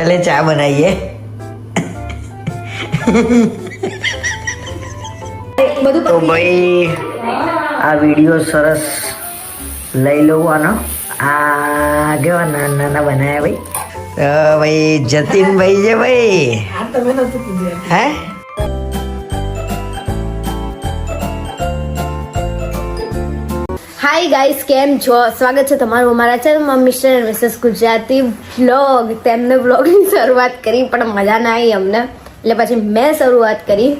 એટલે ચા બનાવીએ. તો ભાઈ આ વીડિયો સરસ લઈ લઉં આનો. આ કેવા નાના નાના બનાવ્યા ભાઈ? તો ભાઈ જતીનભાઈ છે ભાઈ. હે? હાય ગાઈસ કેમ છો? સ્વાગત છે તમારું અમારા ચેનલમાં mister and missus Gujarati vlog તેમને વ્લોગની શરૂઆત કરી, પણ મજા ના આવી અમને. એટલે પછી મેં શરૂઆત કરી.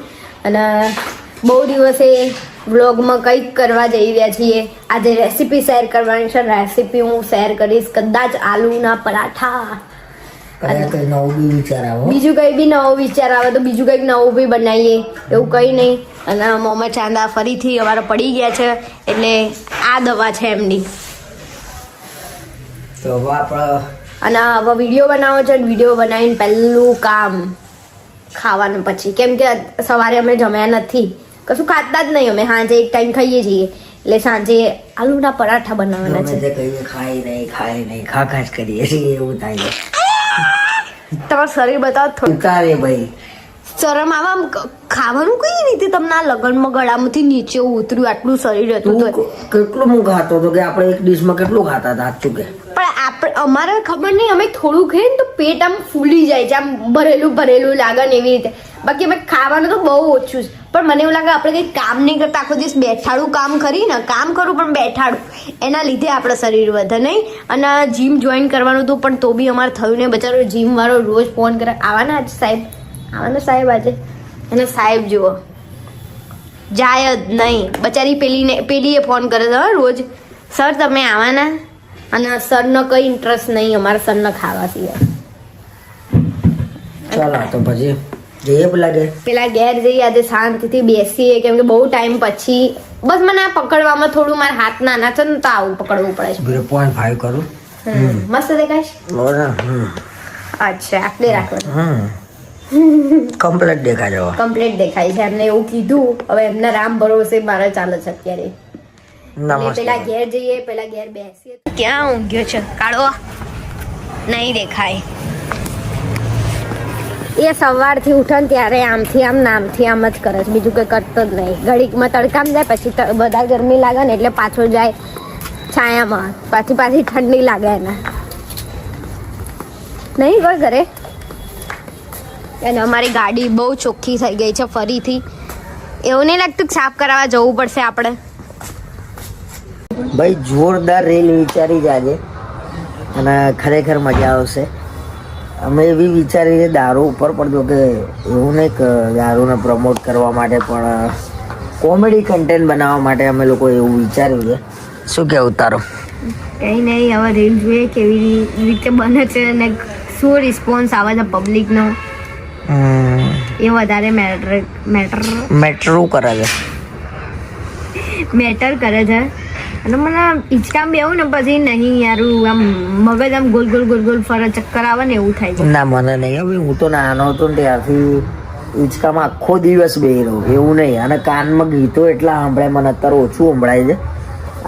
અને બહુ દિવસે વ્લોગમાં કંઈક કરવા જઈ રહ્યા છીએ. આજે રેસીપી શેર કરવાની છે. રેસીપી હું શેર કરીશ. કદાચ આલુના પરાઠા. બીજું કંઈ બી નવો વિચાર આવે તો બીજું કંઈક નવું બી બનાવીએ. એવું કંઈ નહીં. અને મોહમ્મદ ચાંદા ફરીથી અમારા પડી ગયા છે એટલે આ દવા છે એમની. તો અને હવે વીડિયો બનાવો છે વીડિયો બનાવીને પહેલું કામ ખાવાનું પછી. કેમ કે સવારે અમે જમ્યા નથી. કશું ખાતા જ નહીં અમે. સાંજે એક ટાઈમ ખાઈએ છીએ. એટલે સાંજે આલુના પરાઠા બનાવવાના છે. ખાઈ નહીં ખાઈ નહીં ખા ખા કરીએ છીએ એવું થાય છે. તમારું શરીર બતાવો થોડું ઉતારે ભાઈ. શરમ આવા ખાવાનું કઈ રીતે? તમને આ લગનમાં ગળામાંથી નીચે ઉતર્યું આટલું શરીર હતું કેટલું હું ખાતો હતો કે આપણે એક ડીશમાં કેટલું ખાતા હતા સાચું કે? પણ આપણે અમારે ખબર નહીં અમે થોડું ખાઈએ તો પેટ આમ ફૂલી જાય છે આમ ભરેલું ભરેલું લાગે ને એવી રીતે. બાકી અમે ખાવાનું તો બહુ ઓછું છે. પણ મને એવું લાગે આપણે કંઈ કામ નહીં કરતા. આખો દિવસ બેઠાડું કામ કરી ને કામ કરું પણ બેઠાડું. એના લીધે આપણા શરીર વધે નહીં. અને જીમ જોઈન કરવાનું હતું, પણ તો બી અમારે થયું ને બચારો જીમ વાળો રોજ ફોન કરે. આવાના આજ સાહેબ? આવાના સાહેબ આજે? અને સાહેબ જુઓ. જાય જ નહીં. બચારી પેલીને, પેલીએ ફોન કરે છે રોજ. સર તમે આવવાના અને સરનો કઈ ઇન્ટરેસ્ટ નહીં. અમારા સરને ખાવા સિવાય. ચાલો તો પછી જઈએ પેલા ઘેર. પેલા ઘેર જઈએ આજે શાંતિથી બેસીએ કેમ કે બહુ ટાઈમ પછી બસ મને આ પકડવામાં થોડું મારા હાથ નાના છે ને તો આવું પકડવું પડે છે. ઝીરો પોઈન્ટ ફાઈવ કરું. મસ્ત દેખાય છે? અચ્છા આટલી હમ. કમ્પ્લીટ દેખાય છે કમ્પ્લીટ દેખાય છે એમને એવું કીધું. હવે એમના રામ ભરોસે મારે ચાલે છે અત્યારે. પેલા ઘેર જઈએ પેલા ઘેર બેસીએ. ક્યાં ઊંઘ્યો છે? કાળો નહીં દેખાય. એ સવારથી ઉઠે ને ત્યારે આમથી આમ નામથી આમ જ કરે છે. બીજું કંઈ કરતો જ નહીં. ઘડીકમાં તડકામાં જાય, પછી બધા ગરમી લાગે ને એટલે પાછો જાય છાયામાં. પાછી પાછી ઠંડી લાગે એને. નહીં કોઈ ઘરે? અને અમારી ગાડી બહુ ચોખ્ખી થઈ ગઈ છે ફરીથી. એવું નહીં લાગતું સાફ કરાવવા જવું પડશે આપણે? ભાઈ, જોરદાર રેલ વિચારી જાજે અને ખરેખર મજા આવશે. અમે એવી વિચારી છે દારૂ ઉપર જો કે એવું નહીં કે દારૂને પ્રમોટ કરવા માટે પણ કોમેડી કન્ટેન્ટ બનાવવા માટે અમે લોકો એવું વિચાર્યું છે. શું કહેવું તારું? કંઈ નહીં હવે રીલ જોઈએ કેવી રીતે બને છે અને શું રિસ્પોન્સ આવે છે પબ્લિકનો એ વધારે મેટર મેટર મેટરું કરે છે? મેટર કરે છે. અને મને હિંચકામ બેવું ને પછી નહીં યાર આમ મગજ આમ ગોલ ગોલ ગોલ ગોલ ફરે ચક્કર આવે ને એવું થાય છે. ના મને નહીં હવે હું તો નાનો હતો ને ત્યારથી ઇચકામાં આખો દિવસ બેહી રહું એવું નહીં. અને કાનમાં ગીતો એટલા સાંભળાય મને અત્યારે ઓછું સંભળાય છે.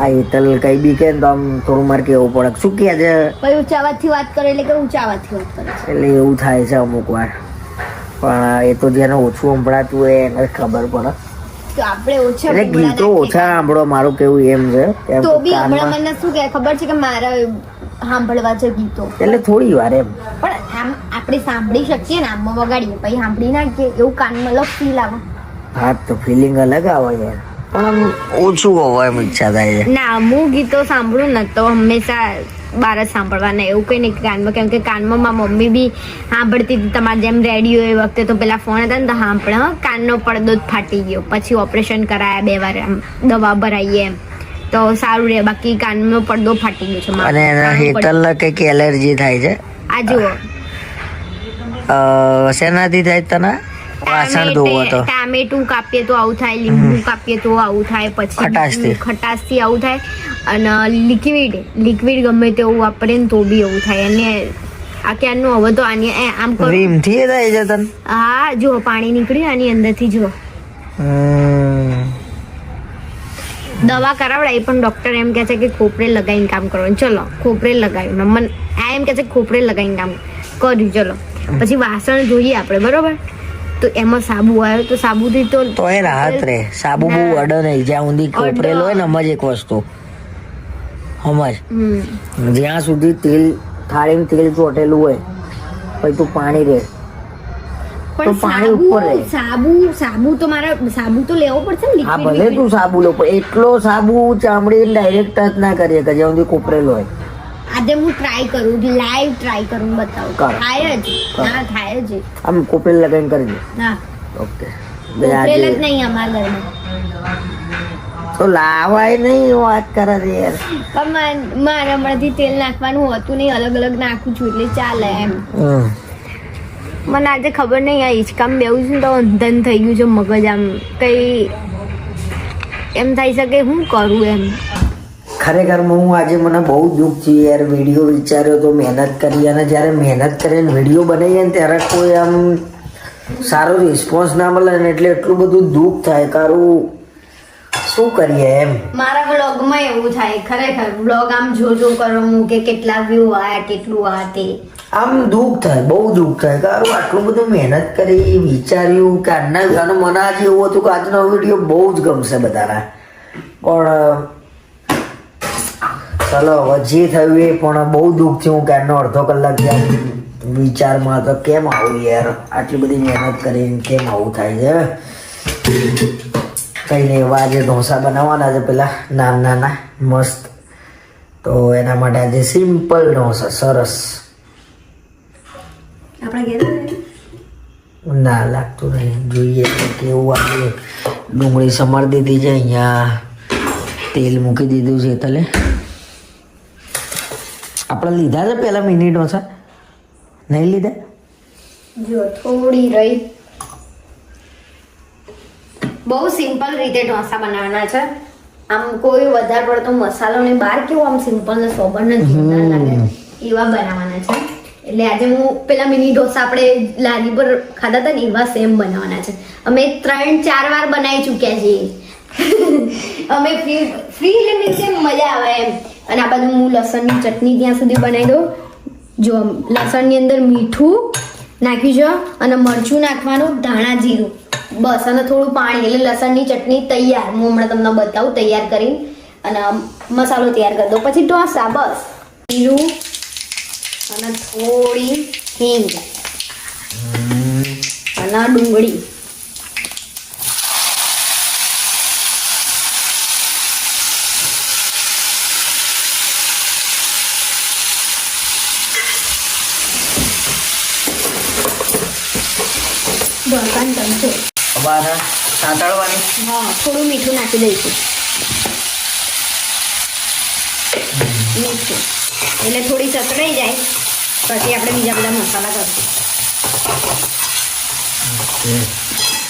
આ હેતલ કઈ બી કે તો આમ થોડું મારે કેવું પડે. શું કહે છે? ભાઈ ઊંચા અવાજથી વાત કરે એટલે કે ઊંચા અવાજથી વાત કરે એટલે એવું થાય છે અમુક વાર. પણ એ તો જેને ઓછું સંભળાતું હોય એને ખબર પડે. આપણે ઓછા એટલે ગીતો ઓછા સાંભળો મારું કેવું એમ છે. તો બી હમણાં મને શું કહે ખબર છે કે મારા સાંભળવા છે ગીતો? એટલે થોડી વાર એમ. પણ આમ આપણે સાંભળી શકીએ ને આમમાં વગાડીએ પછી સાંભળી નાખીએ એવું કાનમાં લગ ફીલ આવે. હા તો ફિલિંગ અલગ આવે યાર પણ ઓછું હોવા એમ ઈચ્છા થાય છે. ના હું ગીતો સાંભળું ને તો હંમેશા બાર જ સાંભળવાના એવું કંઈ નહીં કાનમાં કેમ કે કાનમાં મારી મમ્મી બી સાંભળતી હતી. તમારે જેમ રેડિયો એ વખતે તો પેલા ફોન હતા ને તો સાંભળે કાનનો પડદો જ ફાટી ગયો. પછી ઓપરેશન કરાયા બે વાર આમ દવા ભરાઈએ એમ. તો સારું રહે બાકી કાનનો પડદો ફાટી ગયો છે. અને એના કાનનો કંઈક એલર્જી થાય છે? આ જુઓ. શેનાથી થાય તને? વાસણ ધોવો તો. ટામેટું કાપીએ તો આવું થાય લીંબુ કાપીએ તો આવું થાય પછી ખટાશથી. ખટાશથી આવું થાય. અને લિક્વિડ લિક્વિડ ગમે તેવું વાપરે ને તો બી એવું થાય. અને આ ક્યારનું હવે તો આની આમ કરો. રીમથી એ થાય છે તન? હા જો પાણી નીકળ્યું આની અંદરથી જો. દવા કરાવડાવી પણ ડોક્ટર એમ કહે છે કે ખોપરે લગાવીને કામ કરવાનું ચલો ખોપરે લગાવ્યું. મન આ એમ કહે છે ખોપરે લગાવીને કામ કર્યું. ચલો પછી વાસણ જોઈએ આપણે બરોબર? તો એમાં સાબુ આવ્યો તો સાબુથી તો તો એ રાહત રે. સાબુ બહુ અડે નહીં. જ્યાં ઊંધી કોપરેલ હોય ને સમજ એક વસ્તુ. સમજ જ્યાં સુધી તેલ થાળીમાં તેલ ચોટેલું હોય પછી તું પાણી રે. તો પાણી સાબુ ઉપર રહે. સાબુ સાબુ તો મારા સાબુ તો લેવો પડશે ને હા ભલે તું સાબુ લો પણ એટલો સાબુ ચામડી ડાયરેક્ટ ટચ ના કરીએ કે જ્યાં સુધી કોપરેલ હોય. આજે હું ટ્રાય કરું લાઈવ ટ્રાય કરું બતાવું. થાય જ. ના થાય જ. આમ કોપરેલ લગાવીને કરજે ના ઓકે. કોપરેલ જ નહીં અમારા ઘરમાં. તો લાવાય નહીં વાત કરે છે યાર. પણ મારા હમણાંથી તેલ નાખવાનું હતું નહીં અલગ અલગ નાખું છું એટલે ચાલે એમ. મને આજે ખબર નહીં આ હિંચકામ બેવું છું તો અંધન થઈ ગયું છે મગજ આમ. કઈ એમ થઈ શકે હું કરું એમ? ખરેખર હું આજે મને બહુ દુઃખ છે યાર વીડિયો વિચાર્યો તો મહેનત કરી અને જ્યારે મહેનત કરીને વીડિયો બનાવીએ ને ત્યારે કોઈ આમ સારો રિસ્પોન્સ ના મળે ને એટલે એટલું બધું દુઃખ થાય. કારું શું કરીએ એમ? મારા બ્લોગમાં એવું થાય ખરેખર બ્લોગ આમ જો જો કરો હું કે કેટલા વ્યૂ આ કેટલું આ તે. આમ દુઃખ થાય બહુ દુઃખ થાય. કારું આટલું બધું મહેનત કરી વિચાર્યું કે આજના અને મને આજે એવું હતું કે આજનો વીડિયો બહુ જ ગમશે બધાના. પણ ચલો હવે જે થયું એ પણ બહુ દુઃખ થયું કે આજનો અડધો કલાક ત્યાં વિચારમાં તો કેમ આવું યાર? આટલી બધી મહેનત કરીને કેમ આવું થાય છે? કઈ નહીં એવા આજે ઢોસા બનાવવાના છે પેલા નાના નાના મસ્ત. તો એના માટે આજે સિમ્પલ ઢોસા સરસ. ના લાગતું નહીં. જોઈએ કેવું આવે. ડુંગળી સમર દીધી છે અહીંયા. તેલ મૂકી દીધું છે તલે. આપણે લીધા છે પહેલાં મિની ઓછા નહીં લીધા? જો થોડી રહી. બહુ સિમ્પલ રીતે ઢોસા બનાવવાના છે. આમ કોઈ વધારે પડતો મસાલો ને બહાર કેવો આમ સિમ્પલ ને સોબર ને લાગે એવા બનાવવાના છે. એટલે આજે હું પેલા મિની ઢોસા આપણે લારી પર ખાધા હતા ને એવા સેમ બનાવવાના છે. અમે ત્રણ ચાર વાર બનાવી ચૂક્યા છીએ. અમે ફ્રી ફ્રી એટલે કે મજા આવે એમ. અને આ બાજુ હું લસણની ચટણી ત્યાં સુધી બનાવી દઉં. જો લસણની અંદર મીઠું નાખ્યું છે અને મરચું નાખવાનું ધાણા જીરું. બસ અને થોડું પાણી એટલે લસણની ચટણી તૈયાર. હું હમણાં તમને બતાવું તૈયાર કરી અને મસાલો તૈયાર કરી દો પછી ઢોસા બસ. જીરું અને થોડી હિંગ. અને ડુંગળી ઢોસાનો ચમચો અમારા સાંતળવાની. હા થોડું મીઠું નાખી દઈશું. મીઠું. એટલે થોડી સતરાઈ જાય પછી આપણે બીજા બધા મસાલા કરીશું.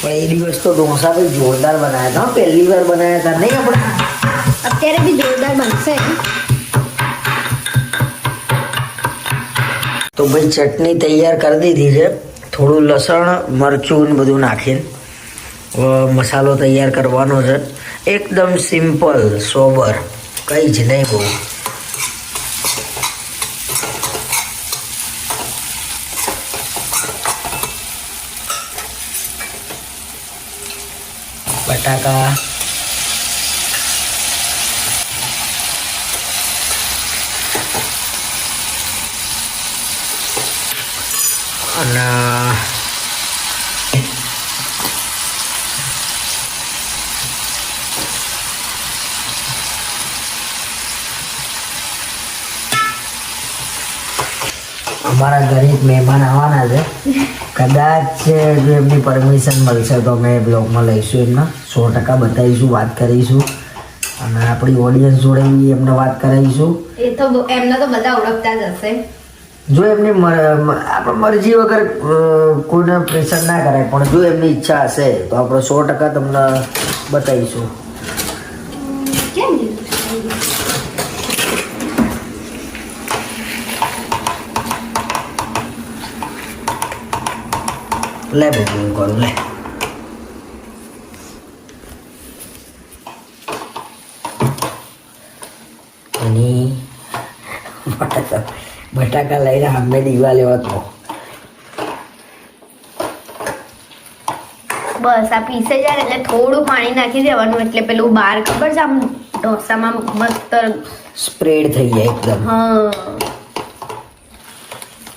પણ એ દિવસ તો ઢોસા ભાઈ જોરદાર બનાવ્યા હતા પહેલી વાર બનાવ્યા હતા નહીં આપણે? અત્યારે બી જોરદાર બનશે. તો ભાઈ ચટણી તૈયાર કરી દીધી છે. થોડું લસણ મરચું ને બધું નાખીને. મસાલો તૈયાર કરવાનો છે. એકદમ સિમ્પલ સોબર કંઈ જ નહીં બહુ. બટાકા. અને અમારા ઘરે મહેમાન આવવાના છે. કદાચ એમની પરમિશન મળશે તો અમે બ્લોગમાં લઈશું એમને. સો ટકા બતાવીશું વાત કરીશું. અને આપણી ઓડિયન્સ જોડે બી એમને વાત કરાવીશું. એ તો એમને તો બધા ઓળખતા જ હશે. જો એમની આપણે મરજી વગર કોઈને પ્રેશર ના કરાય પણ જો એમની ઈચ્છા હશે તો આપણે સો ટકા તમને બતાવીશું. લે બુકિંગ કરું લે અને બટાકા બટાકા લઈને અમે દીવા લેવા તો બસ આ પીસે જાય એટલે થોડું પાણી નાખી દેવાનું એટલે પેલું બહાર ખબર છે આમ ઢોસામાં મસ્ત સ્પ્રેડ થઈ જાય એકદમ. હા.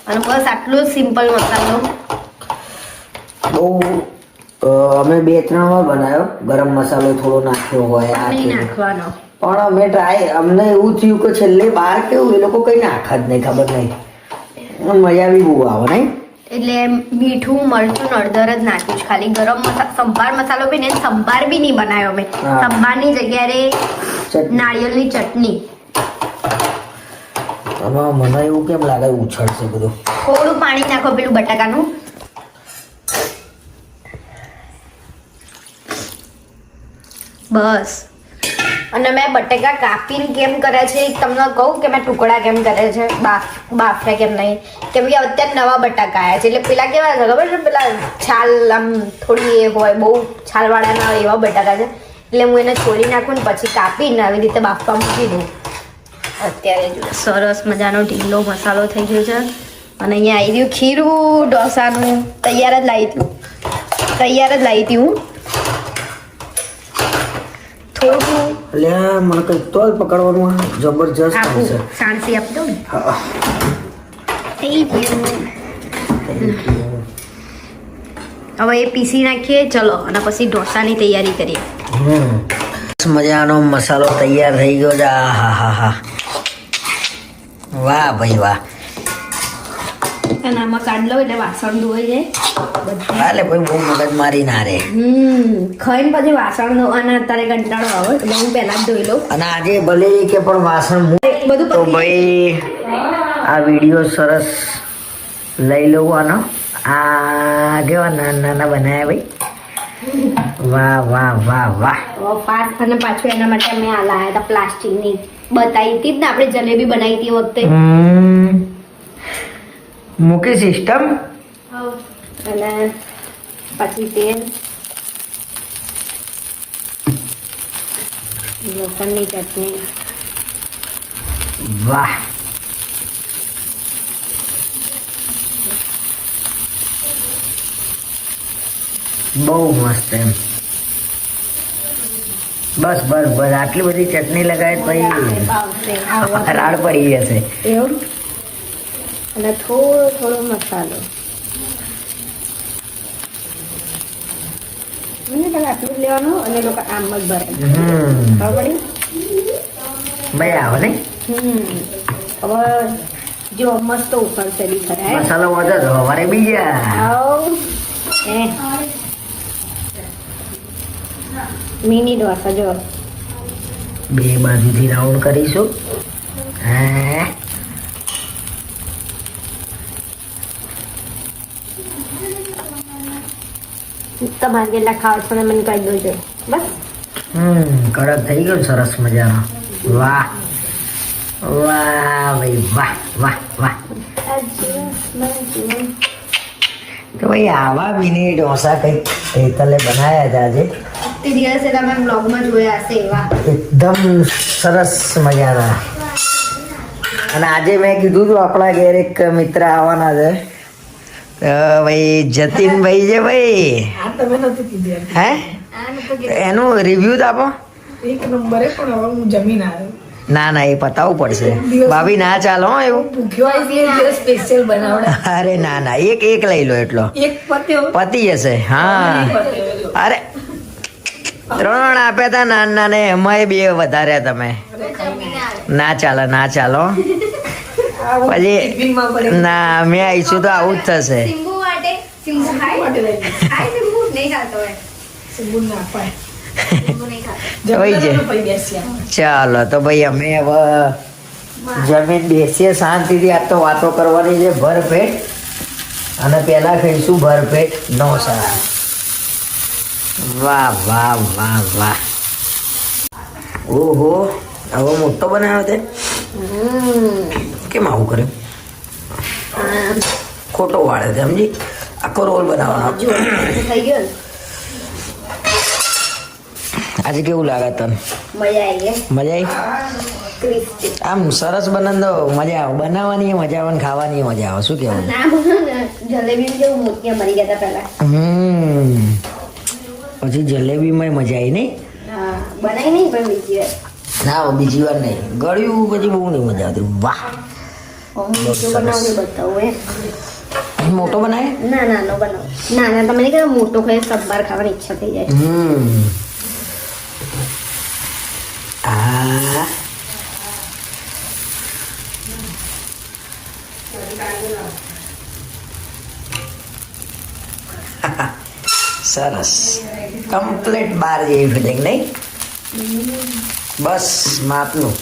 અને બસ આટલું સિમ્પલ મસાલો. બહુ અમે બે ત્રણ વાર બનાવ્યો ગરમ મસાલો થોડો નાખ્યો હોય આ નાખવાનો. પણ અમે ટ્રાય અમને એવું થયું કે છેલ્લે બહાર કેવું એ લોકો કઈ નાખ જ નહીં ખબર નહીં. મજા બી બહુ આવે નહીં? એટલે મીઠું મરચું અડધર જ નાખ્યું છે. ખાલી ગરમ મસાલો સંભાર મસાલો બી ને સંભાર બી નહીં બનાવ્યો મેં. સંભારની જગ્યાએ. નાળિયેરની ચટણી. મને એવું કેમ લાગે ઉછળશે બધું? થોડું પાણી નાખો પેલું બટાકાનું. બસ. અને મેં બટેકા કાપીને કેમ કરે છે તમને કહું કે મેં ટુકડા કેમ કરે છે? બાફ બાફે કેમ નહીં? કેમ કે અત્યારે નવા બટાકા આવ્યા છે. એટલે પેલા કેવા છે ખબર છે? પેલા છાલ આમ થોડી એ હોય બહુ છાલવાળાના એવા બટાકા છે. એટલે હું એને છોડી નાખું ને પછી કાપીને આવી રીતે બાફવા મૂકી દઉં. અત્યારે જો. સરસ મજાનો ઢીલો મસાલો થઈ ગયો છે. અને અહીંયા આવી ગયું ખીરું ઢોસાનું. તૈયાર જ લાવી હતી તૈયાર જ લાવી હતી હું. એટલે મને કઈ તોલ પકડવાનું જબરજસ્ત છે. સાણસી આપી હા. હવે એ પીસી નાખીએ ચલો અને પછી ઢોસાની તૈયારી કરીએ. મજાનો મસાલો તૈયાર થઈ ગયો છે. હા હા હા. વાહ ભાઈ વાહ. અને આમાં કાઢ લો એટલે વાસણ ધોઈ જાય. બધે ભાઈ બહુ મગજ મારી ના રે હમ ખાઈને પછી વાસણ ધોવાના અત્યારે કંટાળો આવે એટલે હું પહેલા જ ધોઈ લઉં. અને આજે ભલે કે પણ વાસણ બધું તો ભાઈ આ વીડિયો સરસ લઈ લઉં આનો. આ કેવા નાના નાના બનાવ્યા ભાઈ. વાહ વાહ વાહ વાહ. અને પાછું એના માટે અમે આ લાયા હતા પ્લાસ્ટિકની. બતાવી હતી જ ને આપણે જલેબી બનાવી હતી વખતે. મૂકી સિસ્ટમ અને પછી તેલ. લસણની ચટણી. વાહ. બહુ મસ્ત એમ. બસ બસ બસ. આટલી બધી ચટણી લગાવે પછી રાડ પડી જશે. એવું? અને થોડો થોડો મસાલો. મને પેલા આટલું લેવાનું અને લોકો આમ જ ભરે. ખબર પડી? ભાઈ ને? હવે જો મસ્ત ઉકળશે બી ખરા મસાલો વધે તો બીજા મિની ઢોસા જો. બે બાજુથી રાઉન્ડ કરીશું. હે. તમારે કેટલા ખાવ છો મને કહી દેજો. બસ. હમ કડક થઈ ગયો સરસ મજાનો. વાહ. વાહ ભાઈ વાહ વાહ વાહ. તો ભાઈ આવા મિની ઢોસા કંઈક હેતલે બનાવ્યા હતા આજે. તે દિવસે તમે બ્લોગમાં જોયા હશે એવા. એકદમ સરસ મજાના. અને આજે મેં કીધું હતું આપણા ઘેર એક મિત્ર આવવાના છે. તો ભાઈ જતીનભાઈ છે ભાઈ એમ. હે? એનું રિવ્યુ તો આપો. એક નંબરે પણ હવે હું જમીન આવ્યો ના ના એ પતાવવું પડશે. ભાભી ના ચાલો હો એવું. સ્પેશિયલ અરે ના ના એક એક લઈ લો એટલો. પતિ હશે જશે હા. અરે ત્રણ આપ્યા હતા નાના નાને એમાંય બે વધાર્યા તમે. ના ચાલો ના ચાલો પછી ના અમે આવીશું તો આવું જ થશે. ચાલો તો ભાઈ અમે હવે જમીન બેસીએ શાંતિથી આ તો વાતો કરવાની છે ભરપેટ. અને પેલા ખાઈશું ભરપેટ. સારા. વાહ વાહ વાહ વાહ. ઓહો હવે મોટો બનાવ્યો તે કેમ આવું કર્યું ખોટો વાળે છે સમજી? આખો રોલ બનાવવાનો. આજે કેવું લાગે તને? મજા આવી આમ સરસ બને તો મજા આવે. બનાવવાની મજા આવે ને ખાવાની મજા આવે. શું કેવું હમ. પછી જલેબીમાં મજા આવી નહીં? બનાવી નહીં પણ બીજી વાર? ના બીજી વાર નહીં. ગળ્યું પછી બહુ નહીં મજા આવતી. વાહ. હું બીજું બનાવું બતાવું એમ મોટો બનાવે ના નાનો બનાવો ના ના તમે નહીં કહેતા મોટો ખાઈ સબ્બાર ખાવાની ઈચ્છા થઈ જાય હમ આ સરસ કમ્પ્લીટ બાર જેવી ફિલિંગ નહીં બસ માપનું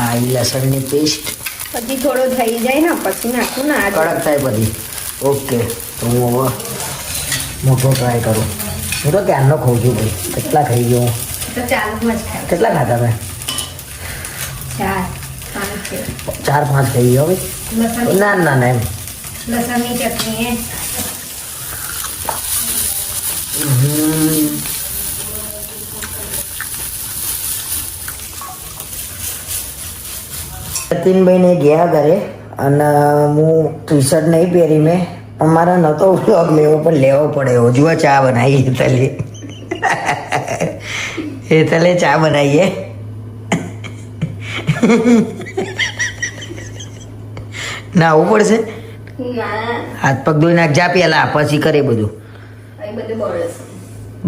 આ લસણની પેસ્ટ પછી થોડો થઈ જાય ને પછી નાખું ને આ કડક થાય બધી ઓકે તો હું હવે મોટો ટ્રાય કરું. હું તો ક્યારનો ખાઉં છું ભાઈ? કેટલા ખાઈ ગયો હું? કેટલા ખાતા મેં ચાર પાંચ ચાર પાંચ ખાઈ ગયો ભાઈ? ના ના ના એમ. લસણની ચટણી હમ. જતીનભાઈને ગયા ઘરે અને હું ટી શર્ટ નહીં પહેરી મેં. પણ મારે નહોતો વ્લોગ લેવો પણ લેવો પડે. એવો જુઓ ચા બનાવી હેતલે હેતલે ચા બનાવીએ ના આવવું પડશે? હાથ પગ ધોઈ નાખ જા પેલા પછી કરે બધું. એ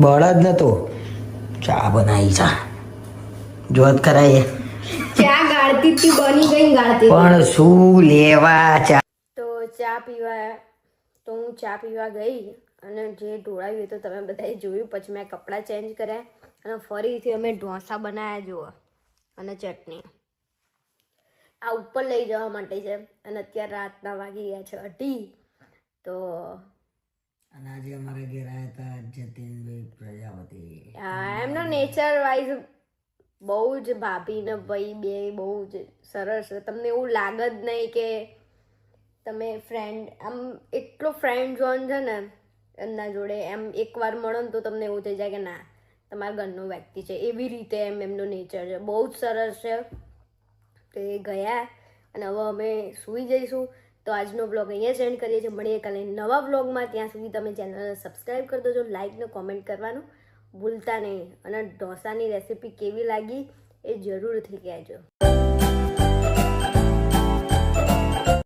બળદ નતો. ચા બનાવી ચા. જોત કરાય ગાળતી બની ગઈ ગાળતી પણ શું લેવા ચા તો ચા પીવા તો હું ચા પીવા ગઈ અને જે ઢોળાવ્યું તો તમે બધાએ જોયું પછી મેં કપડાં ચેન્જ કર્યા અને ફરીથી અમે ઢોસા બનાવ્યા જુઓ અને ચટણી. આ ઉપર લઈ જવા માટે છે અને અત્યારે રાતના વાગી ગયા છે અઢી. તો અને આજે અમારા ઘેર આવ્યા હતા જતીનભાઈ પ્રજાપતિ. આ એમનો નેચર વાઇઝ બહુ જ ભાભી ને ભાઈ બે બહુ જ સરસ. તમને એવું લાગે જ નહીં કે તમે ફ્રેન્ડ આમ એટલો ફ્રેન્ડ જોન છે ને, એમના જોડે એમ એકવાર મળો ને તો તમને એવું થઈ જાય કે ના, તમારા ઘરનો વ્યક્તિ છે. એવી રીતે એમ એમનો નેચર છે. બહુ જ સરસ છે. તો એ ગયા અને હવે અમે સૂઈ જઈશું. તો આજનો બ્લોગ અહીંયા સેન્ડ કરીએ છીએ. મળીએ કાલે નવા બ્લોગમાં ત્યાં સુધી તમે ચેનલને સબસ્ક્રાઈબ કરી દેજો લાઇક ને કોમેન્ટ કરવાનું. ભૂલતા નહીં અને ઢોસાની રેસીપી કેવી લાગી એ જરૂરથી કહેજો.